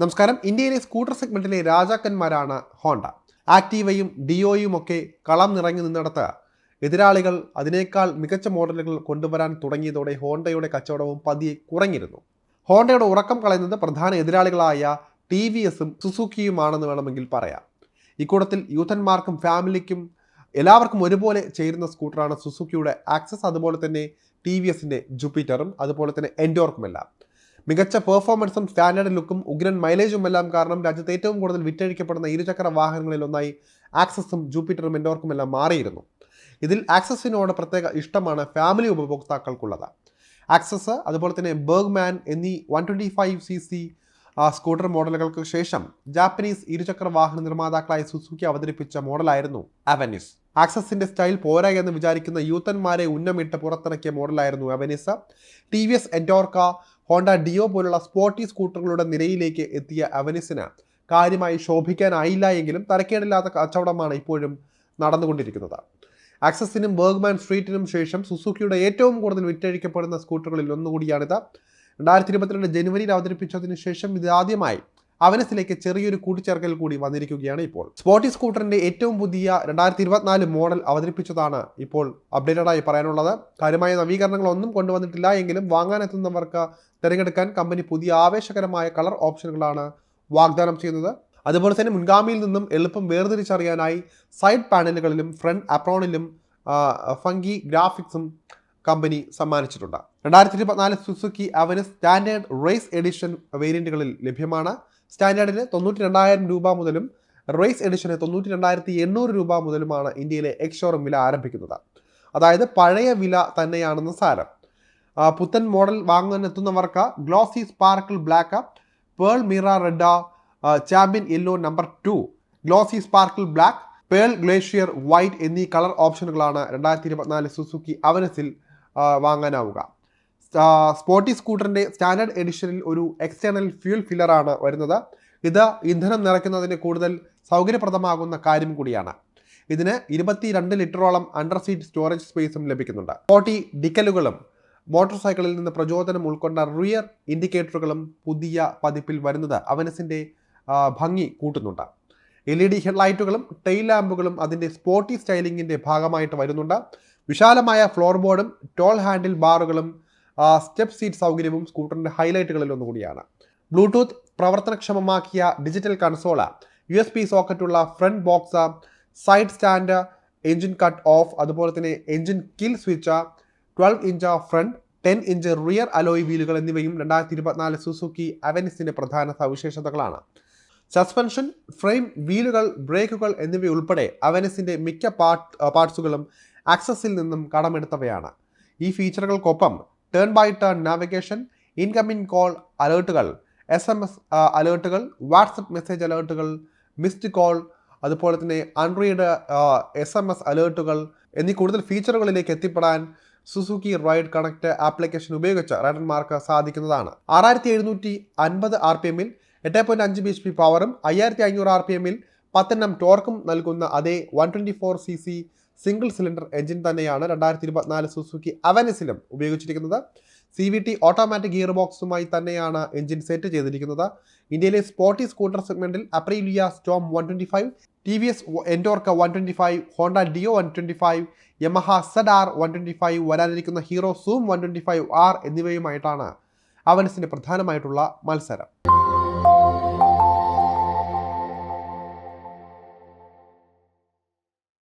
നമസ്കാരം. ഇന്ത്യയിലെ scooter സെഗ്മെന്റിലെ രാജാക്കന്മാരാണ് Honda. ആക്റ്റീവയും ഡിയോയും ഒക്കെ കളം നിറഞ്ഞു നിന്നിടത്ത് എതിരാളികൾ അതിനേക്കാൾ മികച്ച മോഡലുകൾ കൊണ്ടുവരാൻ തുടങ്ങിയതോടെ ഹോണ്ടയുടെ കച്ചവടവും പതിയെ കുറഞ്ഞിരുന്നു. ഹോണ്ടയുടെ ഉറക്കം കളയുന്നത് പ്രധാന എതിരാളികളായ ടി വി എസും സുസുക്കിയുമാണെന്ന് വേണമെങ്കിൽ പറയാം. ഇക്കൂട്ടത്തിൽ യൂത്തന്മാർക്കും ഫാമിലിക്കും എല്ലാവർക്കും ഒരുപോലെ ചേരുന്ന സ്കൂട്ടറാണ് സുസുക്കിയുടെ ആക്സസ്. അതുപോലെ തന്നെ ടി വി എസിന്റെ ജൂപ്പിറ്ററും അതുപോലെ തന്നെ എൻഡോർക്കുമെല്ലാം മികച്ച പെർഫോമൻസും സ്റ്റാൻഡേർഡ് ലുക്കും ഉഗ്രൻ മൈലേജും എല്ലാം കാരണം രാജ്യത്ത് ഏറ്റവും കൂടുതൽ വിറ്റഴിക്കപ്പെടുന്ന ഇരുചക്ര വാഹനങ്ങളിൽ ഒന്നായി ആക്സസും ജൂപ്പിറ്ററും എൻഡോർക്കും എല്ലാം മാറിയിരുന്നു. ഇതിൽ ആക്സസിനോട് പ്രത്യേക ഇഷ്ടമാണ് ഫാമിലി ഉപഭോക്താക്കൾക്കുള്ളത്. ആക്സസ് അതുപോലെ തന്നെ ബർഗ്മാൻ എന്നീ one twenty five C C scooter മോഡലുകൾക്ക് ശേഷം ജാപ്പനീസ് ഇരുചക്ര വാഹന നിർമ്മാതാക്കളായ സുസുക്കി അവതരിപ്പിച്ച മോഡലായിരുന്നു അവനിസ്. ആക്സസിന്റെ സ്റ്റൈൽ പോരാ എന്ന് വിചാരിക്കുന്ന യൂത്തന്മാരെ ഉന്നമിട്ട് പുറത്തിറക്കിയ മോഡലായിരുന്നു Avenis. T V S Ntorq Honda Dio പോലുള്ള സ്പോർട്ടി സ്കൂട്ടറുകളുടെ നിരയിലേക്ക് എത്തിയ അവനിസിന് കാര്യമായി ശോഭിക്കാനായില്ല എങ്കിലും തരക്കേടില്ലാത്ത കച്ചവടമാണ് ഇപ്പോഴും നടന്നുകൊണ്ടിരിക്കുന്നത്. ആക്സസിനും ബർഗ്മാൻ സ്ട്രീറ്റിനും ശേഷം സുസുക്കിയുടെ ഏറ്റവും കൂടുതൽ വിറ്റഴിക്കപ്പെടുന്ന സ്കൂട്ടറുകളിൽ ഒന്നുകൂടിയാണിത്. രണ്ടായിരത്തി ഇരുപത്തിരണ്ട് ജനുവരിയിൽ അവതരിപ്പിച്ചതിന് ശേഷം ഇത് ആദ്യമായി അവനസിലേക്ക് ചെറിയൊരു കൂട്ടിച്ചേർക്കൽ കൂടി വന്നിരിക്കുകയാണ് ഇപ്പോൾ. സ്പോർട്ടി സ്കൂട്ടറിന്റെ ഏറ്റവും പുതിയ രണ്ടായിരത്തി ഇരുപത്തിനാല് മോഡൽ അവതരിപ്പിച്ചതാണ് ഇപ്പോൾ അപ്ഡേറ്റഡ് ആയി പറയാനുള്ളത്. കാര്യമായ നവീകരണങ്ങളൊന്നും കൊണ്ടുവന്നിട്ടില്ല എങ്കിലും വാങ്ങാനെത്തുന്നവർക്ക് തിരഞ്ഞെടുക്കാൻ കമ്പനി പുതിയ ആവേശകരമായ കളർ ഓപ്ഷനുകളാണ് വാഗ്ദാനം ചെയ്യുന്നത്. അതുപോലെ തന്നെ മുൻഗാമിയിൽ നിന്നും എളുപ്പം വേർതിരിച്ചറിയാനായി സൈഡ് പാനലുകളിലും ഫ്രണ്ട് അപ്രോണിലും ഫംഗി ഗ്രാഫിക്സും കമ്പനി സമ്മാനിച്ചിട്ടുണ്ട്. രണ്ടായിരത്തി ഇരുപത്തിനാല് സുസുക്കി അവന് സ്റ്റാൻഡേർഡ് റേസ് എഡിഷൻ വേരിയന്റുകളിൽ ലഭ്യമാണ്. സ്റ്റാൻഡേർഡിന് തൊണ്ണൂറ്റി രണ്ടായിരം രൂപ മുതലും റേസ് എഡിഷന് തൊണ്ണൂറ്റി രണ്ടായിരത്തി എണ്ണൂറ് രൂപ മുതലുമാണ് ഇന്ത്യയിലെ എക്സ് വില ആരംഭിക്കുന്നത്. അതായത് പഴയ വില തന്നെയാണെന്ന് സാരം. പുത്തൻ മോഡൽ വാങ്ങാൻ എത്തുന്നവർക്ക് glossy sparkle black pearl mira red champion yellow number two glossy sparkle black pearl glacier white എന്നീ കളർ ഓപ്ഷനുകളാണ് രണ്ടായിരത്തി ഇരുപത്തിനാല് സുസുക്കി അവനസിൽ വാങ്ങാനാവുക. ആ, സ്പോർട്ടി സ്കൂട്ടറിന്റെ സ്റ്റാൻഡേർഡ് എഡിഷനിൽ ഒരു എക്സ്റ്റേണൽ ഫ്യൂൽ ഫില്ലറാണ് വരുന്നത്. ഇത് ഇന്ധനം നിറയ്ക്കുന്നതിന് കൂടുതൽ സൗകര്യപ്രദമാകുന്ന കാര്യം കൂടിയാണ്. ഇതിന് ഇരുപത്തിരണ്ട് ലിറ്ററോളം അണ്ടർ സീറ്റ് സ്റ്റോറേജ് സ്പേസും ലഭിക്കുന്നുണ്ട്. സ്പോർട്ടി ഡിക്കലുകളും മോട്ടോർ സൈക്കിളിൽ നിന്ന് പ്രചോദനം ഉൾക്കൊണ്ട റിയർ ഇൻഡിക്കേറ്ററുകളും പുതിയ പതിപ്പിൽ വരുന്നത് അവനസിന്റെ ഭംഗി കൂട്ടുന്നുണ്ട്. എൽ ഇ ഡി ഹെഡ്ലൈറ്റുകളും ടെയിൽ ലാമ്പുകളും അതിന്റെ സ്പോർട്ടി സ്റ്റൈലിങ്ങിന്റെ ഭാഗമായിട്ട് വരുന്നുണ്ട്. വിശാലമായ ഫ്ലോർ ബോർഡും ടോൾ ഹാൻഡിൽ ബാറുകളും സ്റ്റെപ്പ് സീറ്റ് സൗകര്യവും സ്കൂട്ടറിന്റെ ഹൈലൈറ്റുകളിൽ ഒന്നുകൂടിയാണ്. Bluetooth പ്രവർത്തനക്ഷമമാക്കിയ digital console U S B സോക്കറ്റുള്ള front box side stand engine cut off അതുപോലെ തന്നെ engine kill switch twelve inch front ten inch rear alloy വീലുകൾ എന്നിവയും രണ്ടായിരത്തി ഇരുപത്തിനാല് സുസുക്കി അവനിസിന്റെ പ്രധാന സവിശേഷതകളാണ്. സസ്പെൻഷൻ ഫ്രെയിം വീലുകൾ ബ്രേക്കുകൾ എന്നിവയുൾപ്പെടെ അവനസിന്റെ മിക്ക പാർട്ട് പാർട്സുകളും ആക്സസിൽ നിന്നും കടമെടുത്തവയാണ്. ഈ ഫീച്ചറുകൾക്കൊപ്പം turn by turn navigation incoming call അലേർട്ടുകൾ S M S അലേർട്ടുകൾ വാട്സപ്പ് മെസ്സേജ് അലേർട്ടുകൾ മിസ്ഡ് കോൾ അതുപോലെ തന്നെ അൺറീഡ് എസ് എം എസ് അലേർട്ടുകൾ എന്നീ കൂടുതൽ ഫീച്ചറുകളിലേക്ക് എത്തിപ്പെടാൻ സുസുക്കി റൈഡ് കണക്ട് ആപ്ലിക്കേഷൻ ഉപയോഗിച്ച റൈഡർമാർക്ക് സാധിക്കുന്നതാണ്. ആറായിരത്തി എഴുന്നൂറ്റി അൻപത് ആർ പി എമ്മിൽ എട്ട് പോയിന്റ് അഞ്ച് ബി എച്ച് പി പവറും അയ്യായിരത്തി അഞ്ഞൂറ് ആർ പി എമ്മിൽ പത്തെണ്ണം ടോർക്കും നൽകുന്ന അതേ one twenty four C C single cylinder engine തന്നെയാണ് രണ്ടായിരത്തി ഇരുപത്തിനാല് സുസുക്കി അവനസിലും ഉപയോഗിച്ചിരിക്കുന്നത്. C V T automatic gear ബോക്സുമായി തന്നെയാണ് എഞ്ചിൻ സെറ്റ് ചെയ്തിരിക്കുന്നത്. ഇന്ത്യയിലെ സ്പോർട്ടി സ്കൂട്ടർ സെഗ്മെന്റിൽ Aprilia storm one twenty five T V S Ntorq one twenty five Honda Dio one twenty five Yamaha Z R one twenty five വരാനിരിക്കുന്ന Hero Zoom one twenty five R എന്നിവയുമായിട്ടാണ് അവനസിന്റെ പ്രധാനമായിട്ടുള്ള മത്സരം.